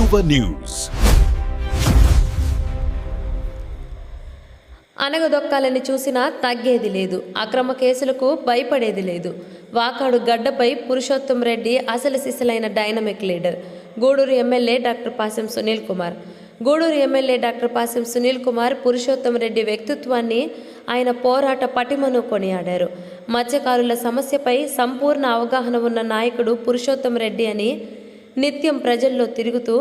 యువ న్యూస్ అనగదొక్కాలని చూసినా తగ్గేది లేదు. అక్రమ కేసులకు భయపడేది లేదు. వాకాడు గడ్డపై పురుషోత్తం రెడ్డి అసలు సిసలైన dynamic leader. Gudur MLA doctor Pasem Sunil Kumar. Gudur MLA doctor Pasem Sunil Kumar Purushottam Reddy వ్యక్తిత్వాన్ని ఆయన పోరాట పటిమను కొనియాడారు. మత్స్యకారుల సమస్యపై సంపూర్ణ అవగాహన ఉన్న నాయకుడు పురుషోత్తం రెడ్డి అని నిత్యం ప్రజల్లో తిరుగుతూ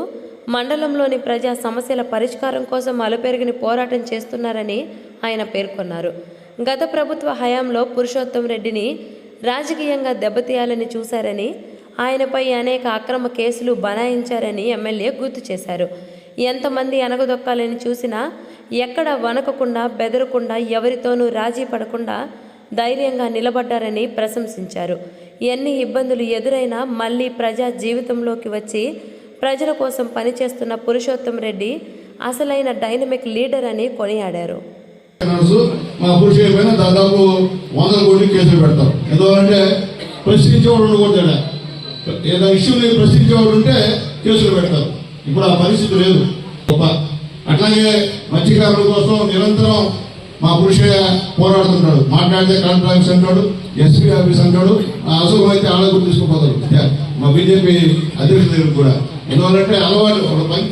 మండలంలోని ప్రజా సమస్యల పరిష్కారం కోసం అలుపెరిగిన పోరాటం చేస్తున్నారని ఆయన పేర్కొన్నారు. గత ప్రభుత్వ హయాంలో పురుషోత్తం రెడ్డిని రాజకీయంగా దెబ్బతీయాలని చూశారని ఆయనపై అనేక అక్రమ కేసులు బనాయించారని ఎమ్మెల్యే గుర్తు చేశారు. ఎంతమంది అనగదొక్కాలని చూసినా ఎక్కడ వనకకుండా బెదరకుండా ఎవరితోనూ రాజీ పడకుండా ధైర్యంగా నిలబడ్డారని ప్రశంసించారు. ఎన్ని ఇబ్బందులు ఎదురైనా మళ్ళీ ప్రజా జీవితంలోకి వచ్చి ప్రజల కోసం పనిచేస్తున్న పురుషోత్తం రెడ్డి అసలైన డైనమిక్ లీడర్ అని కొనియాడారు. మా పురుషుల పైన దాదాపు వందల కోట్లు కేసులు పెడతాం. ఎందుకంటే ప్రశ్నించేవాడు ఉండకూడదు ఏదైనా ఇష్యూని ప్రశ్నించేవాడు ఉంటే కేసులు పెడతారు ఇప్పుడు ఆ పరిస్థితి లేదు. గొప్ప అట్లాగే మత్స్యకారుల కోసం నిరంతరం మా పురుషయ్య పోరాడుతుంటాడు మాట్లాడితే కలెక్టర్ ఆఫీస్ అంటాడు ఎస్పీ ఆఫీస్ అంటాడు ఆ అశోకం అయితే ఆడకు తీసుకుపోతాడు. మా బీజేపీ అధ్యక్షుల దగ్గర కూడా. ఎందువల్లంటే అలవాటు ఒక పని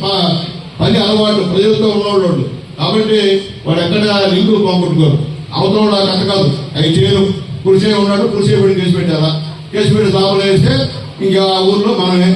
పని అలవాటు ప్రజలతో ఉన్నవాళ్ళు. కాబట్టి వాడు ఎక్కడ లింకులు పోగొట్టుకోరు. అవతల వాడు నాకు అంత కాదు. అవి చేయను పురుషే ఉన్నాడు పురుషే పెట్టి కేసు పెట్టారా కేసు పెట్టి సాపలు వేస్తే ఇంకా ఊర్లో మనమే